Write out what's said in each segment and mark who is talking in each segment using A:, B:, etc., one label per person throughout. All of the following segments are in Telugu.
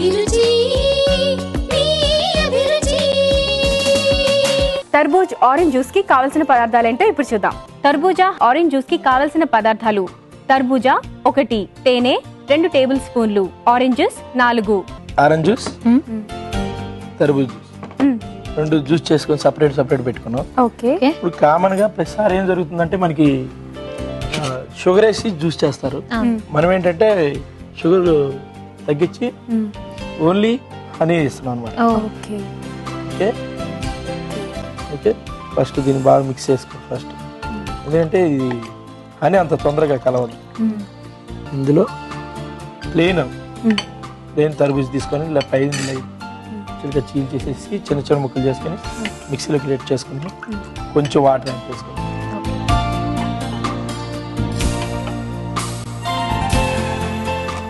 A: అభిరుచి
B: తర్బూజ్ ఆరెంజ్ జ్యూస్కి కావలసిన పదార్థాలు ఏంటో ఇప్పుడు చూద్దాం. తర్బూజా ఆరెంజ్ జ్యూస్కి కావలసిన పదార్థాలు. తర్బూజా ఒకటి తేనె రెండు టేబుల్ స్పూన్లు. ఆరెంజెస్ నాలుగు.
C: Orange juice? తర్బూజ్ జ్యూస్. రెండు జ్యూస్ చేసుకొని సపరేట్ సపరేట్ పెట్టుకున్నాం
B: ఓకే.
C: ఇప్పుడు కామన్గా ప్రతిసారి ఏం జరుగుతుందంటే మనకి షుగర్ వేసి జ్యూస్ చేస్తారు. మనం ఏంటంటే షుగర్ తగ్గించి ఓన్లీ హనీ ఇస్తున్నాం అనమాట
B: ఓకే.
C: ఓకే? ఓకే? ఫస్ట్ దీన్ని బాగా మిక్స్ చేసుకో ఫస్ట్. ఎందుకంటే ఇది హనీ అంత తొందరగా కలవదు. ఇందులో ప్లేన్ ప్లేన్ తరబూజ్ తీసుకొని ఇలా పైన చిలుక చీల్ చేసేసి చిన్న చిన్న ముక్కలు చేసుకొని మిక్సీలోకి రెడ్ చేసుకొని కొంచెం వాటర్ యాడ్ చేసుకోండి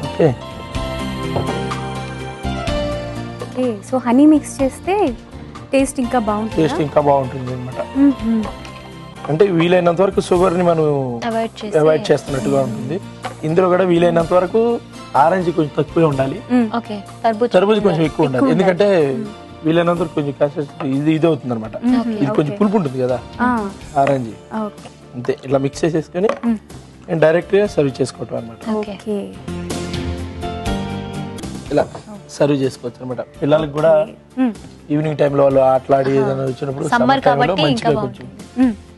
C: ఓకే?
B: సో హనీ మిక్స్ చేస్తే టేస్ట్ ఇంకా బాగుంటుంది?
C: టేస్ట్ ఇంకా బాగుంటుంది అనమాట అంటే వీలైనంత వరకు షుగర్ని మనం
D: అవాయిడ్ చేసి
C: అవాయిడ్ చేస్తున్నట్టుగా ఉంటుంది. ఇందులో కూడా వీలైనంత వరకు ఆరెంజ్ కొంచెం తక్కువే ఉండాలి.
D: ఓకే తర్బూజ
C: తర్బూజ్ కొంచెం ఎక్కువ ఉండాలి. ఎందుకంటే వీలైనంత వరకు కొంచెం కాస్త ఇది ఇది అవుతుంది అనమాట ఇది కొంచెం పులుపు ఉంటుంది కదా. Orange
B: okay.
C: అంతే ఇలా మిక్స్ చేసేసుకొని నేను డైరెక్ట్గా సర్వ్ చేసుకోవటం అనమాట ఇలా. సర్వ్ చేసుకోవచ్చు అనమాట పిల్లలకి కూడా ఈవినింగ్ టైంలో వాళ్ళు ఆటలాడి ఏదైనా వచ్చినప్పుడు
D: Summer
C: summer time లో
D: కాబట్టి
C: మంచిగా కొంచెం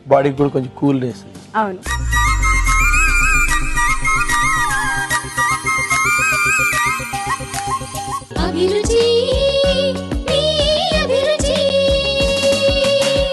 C: బాడీకి కూడా కొంచెం కూల్ వేస్తుంది.
B: అవును.
A: అభిరుచి